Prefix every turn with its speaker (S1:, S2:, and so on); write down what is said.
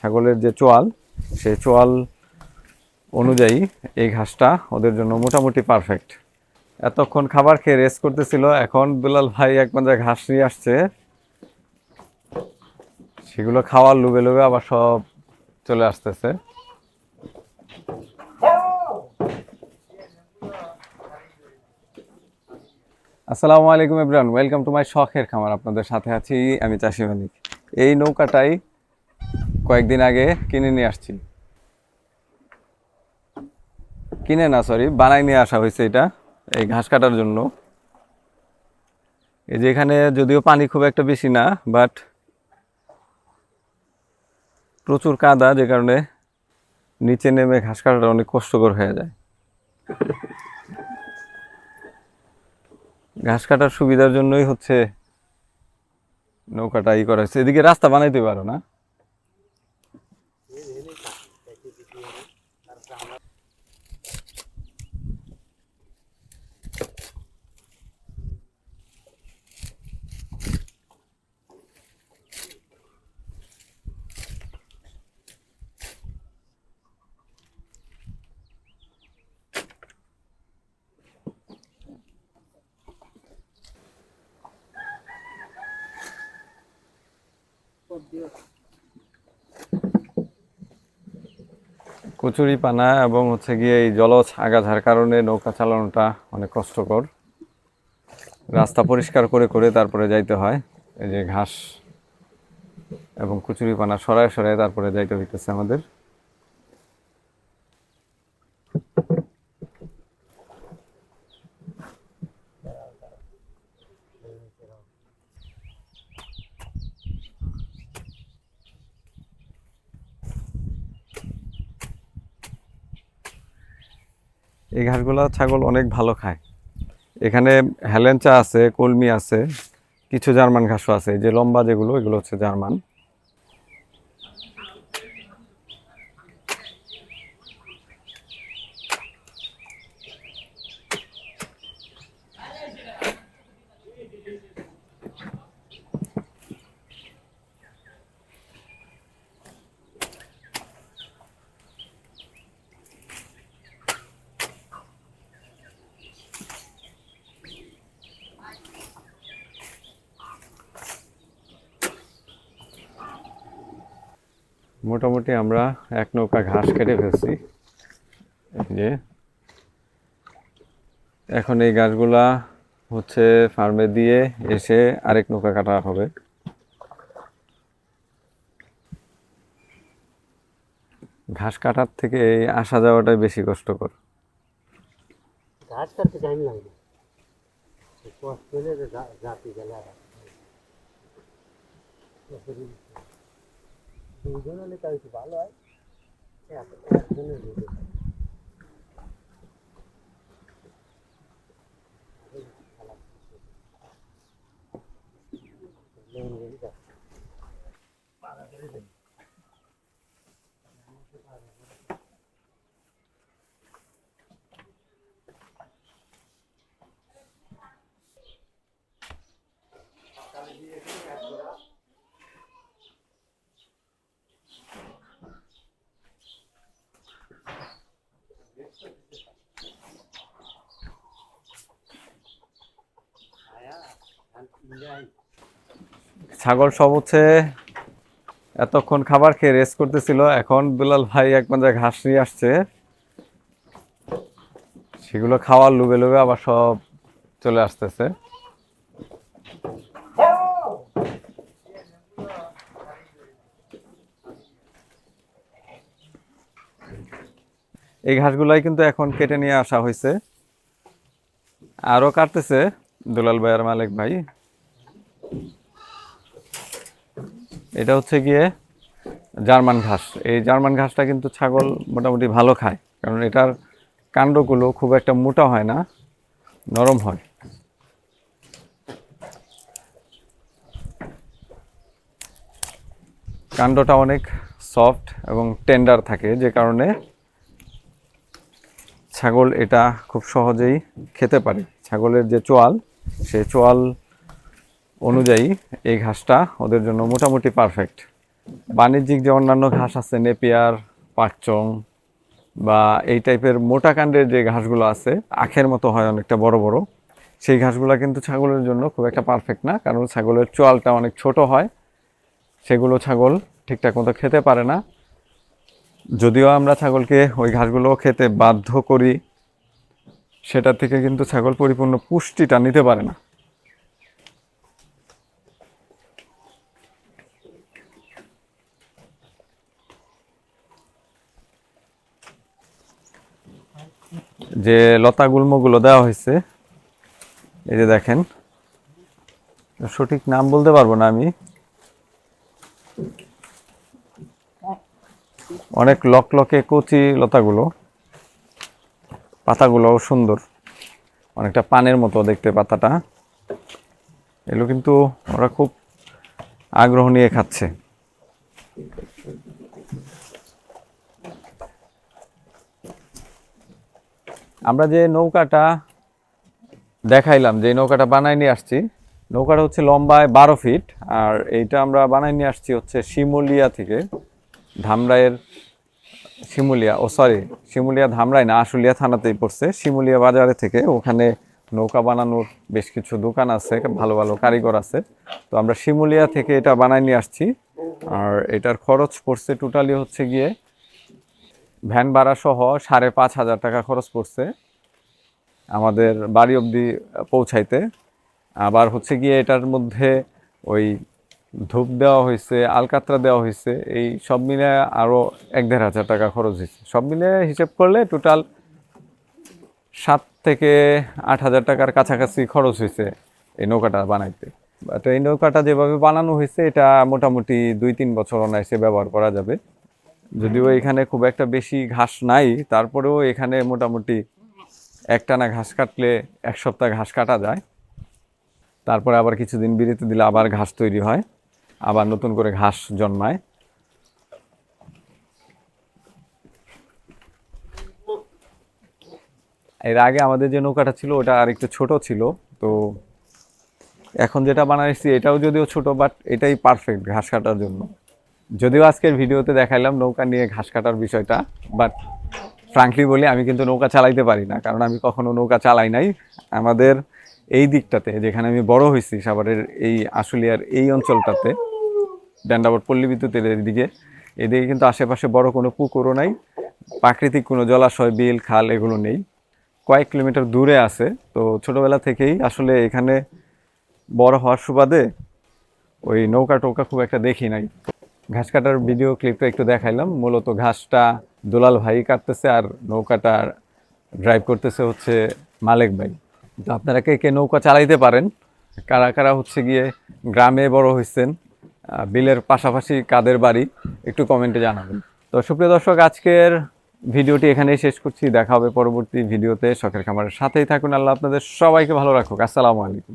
S1: ছাগলের যে চোয়াল, সেই চোয়াল অনুযায়ী এই ঘাসটা ওদের জন্য মোটামুটি পারফেক্ট এতক্ষণ খাবার খেয়ে রেস্ট করতেছিল, এখন দুলাল ভাই এক পর্যায়ে ঘাস নিয়ে আসছে। সেগুলো খাওয়ার লুবে লুবে আবার সব চলে আসতেছে। আসসালামু আলাইকুম এভরিওয়ান, ওয়েলকাম টু মাই শখের খামার। আপনাদের সাথে আছি আমি চাষি মালিক এই নৌকাটাই কয়েকদিন আগে কিনে নিয়ে আসছি। কিনে না সরি বানাই নিয়ে আসা হয়েছে এটা, এই ঘাস কাটার জন্য। এই যে এখানে যদিও পানি খুব একটা বেশি না বাট প্রচুর কাদা, যে কারণে নিচে নেমে ঘাস কাটাটা অনেক কষ্টকর হয়ে যায়। ঘাস কাটার সুবিধার জন্যই হচ্ছে নৌকাটা ই করা হয়েছে। এদিকে রাস্তা বানাইতে পারো না। কচুরি পানা এবং হচ্ছে গিয়ে এই জলজ আগাছার কারণে নৌকা চালানোটা অনেক কষ্টকর। রাস্তা পরিষ্কার করে করে তারপরে যাইতে হয়। এই যে ঘাস এবং কচুরি পানা সরায় সরায় তারপরে যাইতে হইতেছে আমাদের। এই ঘাসগুলো ছাগল অনেক ভালো খায়। এখানে হেলেঞ্চা আছে, কলমি আছে, কিছু জার্মান ঘাসও আছে যে লম্বা যেগুলো, এগুলো হচ্ছে জার্মান। মোটামুটি আমরা এক নৌকা ঘাস কেটে ফেলছি। যে। এখন এই গাছগুলা হচ্ছে ফার্মে দিয়ে এসে আরেক নৌকা কাটা হবে। ঘাস কাটার থেকে এই আসা যাওয়াটাই বেশি কষ্টকর।
S2: ঘাস কাটতে টাইম লাগবে দুজন হলে তার একটু ভালো হয় একজনের দুজন Thank you.
S1: ছাগল সব হচ্ছে এতক্ষণ খাবার খেয়ে রেস্ট করতেছিল। এখন দুলাল ভাই এক পর্যায়ে ঘাস নিয়ে আসছে। সেগুলো খাওয়ার লুবে লুবে আবার সব চলে আসতেছে। এই ঘাসগুলাই কিন্তু এখন কেটে নিয়ে আসা হয়েছে। আরও কাটতেছে দুলাল ভাই আর মালিক ভাই। এটা হচ্ছে গিয়ে জার্মান ঘাস। এই জার্মান ঘাসটা কিন্তু ছাগল মোটামুটি ভালো খায়। কারণ এটার কাণ্ডগুলো খুব একটা মোটা হয় না, নরম হয়। কাণ্ডটা অনেক সফট এবং টেন্ডার থাকে, যে কারণে ছাগল এটা খুব সহজেই খেতে পারে। ছাগলের যে চোয়াল, সেই চোয়াল অনুযায়ী এই ঘাসটা ওদের জন্য মোটামুটি পারফেক্ট বাণিজ্যিক যে অন্যান্য ঘাস আছে, নেপিয়ার পাকচং বা এই টাইপের মোটা কাণ্ডের যে ঘাসগুলো আছে, আখের মতো হয় অনেকটা বড় বড়, সেই ঘাসগুলো কিন্তু ছাগলের জন্য খুব একটা পারফেক্ট না, কারণ ছাগলের চোয়ালটা অনেক ছোট হয়, সেগুলো ছাগল ঠিকঠাক মতো খেতে পারে না। যদিও আমরা ছাগলকে ওই ঘাসগুলো খেতে বাধ্য করি, সেটা থেকে কিন্তু ছাগল পরিপূর্ণ পুষ্টিটা নিতে পারে না। যে লতা গুল্মগুলো দেওয়া হয়েছে, এই যে দেখেন, সঠিক নাম বলতে পারব না আমি। অনেক লক লকে কচি লতাগুলো, পাতাগুলোও সুন্দর, অনেকটা পানের মতো দেখতে পাতাটা। এগুলো কিন্তু ওরা খুব আগ্রহ নিয়ে খাচ্ছে। আমরা যে নৌকাটা দেখাইলাম, যে নৌকাটা বানাই নিয়ে আসছি, নৌকাটা হচ্ছে লম্বায় বারো ফিট, আর এইটা আমরা বানাই নিয়ে আসছি হচ্ছে শিমুলিয়া থেকে। ধামরাইয়ের শিমুলিয়া, ও সরি শিমুলিয়া ধামরাই না, আশুলিয়া থানাতেই পড়ছে, শিমুলিয়া বাজারে থেকে। ওখানে নৌকা বানানোর বেশ কিছু দোকান আছে, ভালো ভালো কারিগর আছে। তো আমরা শিমুলিয়া থেকে এটা বানাই নিয়ে আসছি, আর এটার খরচ পড়ছে টোটালি হচ্ছে গিয়ে ভ্যান ভাড়া সহ সাড়ে পাঁচ হাজার টাকা খরচ পড়ছে আমাদের বাড়ি অবধি পৌঁছাইতে। আবার হচ্ছে গিয়ে এটার মধ্যে ওই ধূপ দেওয়া হয়েছে, আলকাত্রা দেওয়া হয়েছে, এই সব মিলে আরও এক দেড় হাজার টাকা খরচ হয়েছে। সব মিলে হিসেব করলে টোটাল সাত থেকে আট হাজার টাকার কাছাকাছি খরচ হয়েছে এই নৌকাটা বানাইতে। বাট এই নৌকাটা যেভাবে বানানো হয়েছে, এটা মোটামুটি দুই তিন বছর অনায়াসে ব্যবহার করা যাবে। যদিও এখানে খুব একটা বেশি ঘাস নাই তারপরেও এখানে মোটামুটি একটানা ঘাস কাটলে এক সপ্তাহ ঘাস কাটা যায়। তারপরে আবার কিছুদিন বিরতি দিলে আবার ঘাস তৈরি হয় আবার নতুন করে ঘাস জন্মায়। এর আগে আমাদের যে নৌকাটা ছিল ওটা আর একটু ছোট ছিল তো এখন যেটা বানাইছি এটাও যদিও ছোট বাট এটাই পারফেক্ট ঘাস কাটার জন্য। যদিও আজকের ভিডিওতে দেখাইলাম নৌকা নিয়ে ঘাস কাটার বিষয়টা বাট ফ্রাঙ্কলি বলি আমি কিন্তু নৌকা চালাইতে পারি না, কারণ আমি কখনো নৌকা চালাই নাই। আমাদের এই দিকটাতে, যেখানে আমি বড় হয়েছি সাভারের এই আশুলিয়ার এই অঞ্চলটাতে ড্যান্ডাবট পল্লী বিদ্যুতের দিকে এদিকে কিন্তু আশেপাশে বড় কোনো পুকুরও নাই, প্রাকৃতিক কোনো জলাশয়, বিল, খাল এগুলো নেই। কয়েক কিলোমিটার দূরে আছে, তো ছোটোবেলা থেকেই আসলে এখানে বড় হওয়ার সুবাদে ওই নৌকা টৌকা খুব একটা দেখি নাই। ঘাস কাটার ভিডিও ক্লিপটা একটু দেখাইলাম। মূলত ঘাসটা দুলাল ভাই কাটতেছে আর নৌকাটা ড্রাইভ করতেছে হচ্ছে মালেক ভাই। তো আপনারা কে কে নৌকা চালাইতে পারেন, কারা কারা হচ্ছে গিয়ে গ্রামে বড় হয়েছেন বিলের পাশাপাশি কাদের বাড়ি, একটু কমেন্টে জানাবেন। তো সুপ্রিয় দর্শক, আজকের ভিডিওটি এখানেই শেষ করছি। দেখা হবে পরবর্তী ভিডিওতে। শখের খামারের সাথেই থাকুন। আল্লাহ আপনাদের সবাইকে ভালো রাখুক। আসসালামু আলাইকুম।